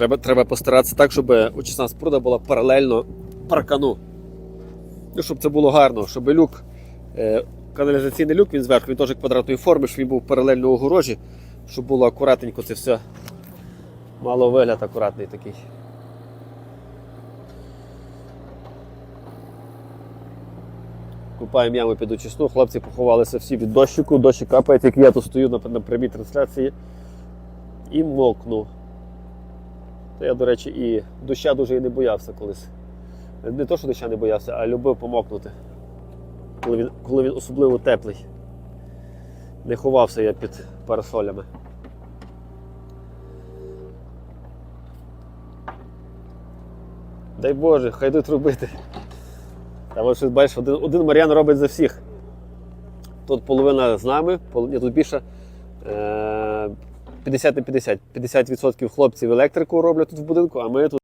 Треба, треба постаратися так, щоб очисна споруда була паралельно паркану. Ну, щоб це було гарно, щоб люк, е, каналізаційний люк він зверху, він теж квадратної форми, щоб він був паралельно огорожі, щоб було акуратненько це все. Мало вигляд акуратний такий. Купаємо яму під очисну, хлопці поховалися всі від дощику, дощик капає, тільки я тут стою на прямій трансляції і мокну. То я, до речі, і доща дуже і не боявся колись. Не то, що доща не боявся, а любив помокнути. Коли він, коли він особливо теплий. Не ховався я під парасолями. Дай Боже, хай йдуть робити. Та ось бачиш, один, один Мар'ян робить за всіх. Тут половина з нами, пол- ні, тут більше е, 50 на 50. 50% хлопців електрику роблять тут в будинку, а ми тут.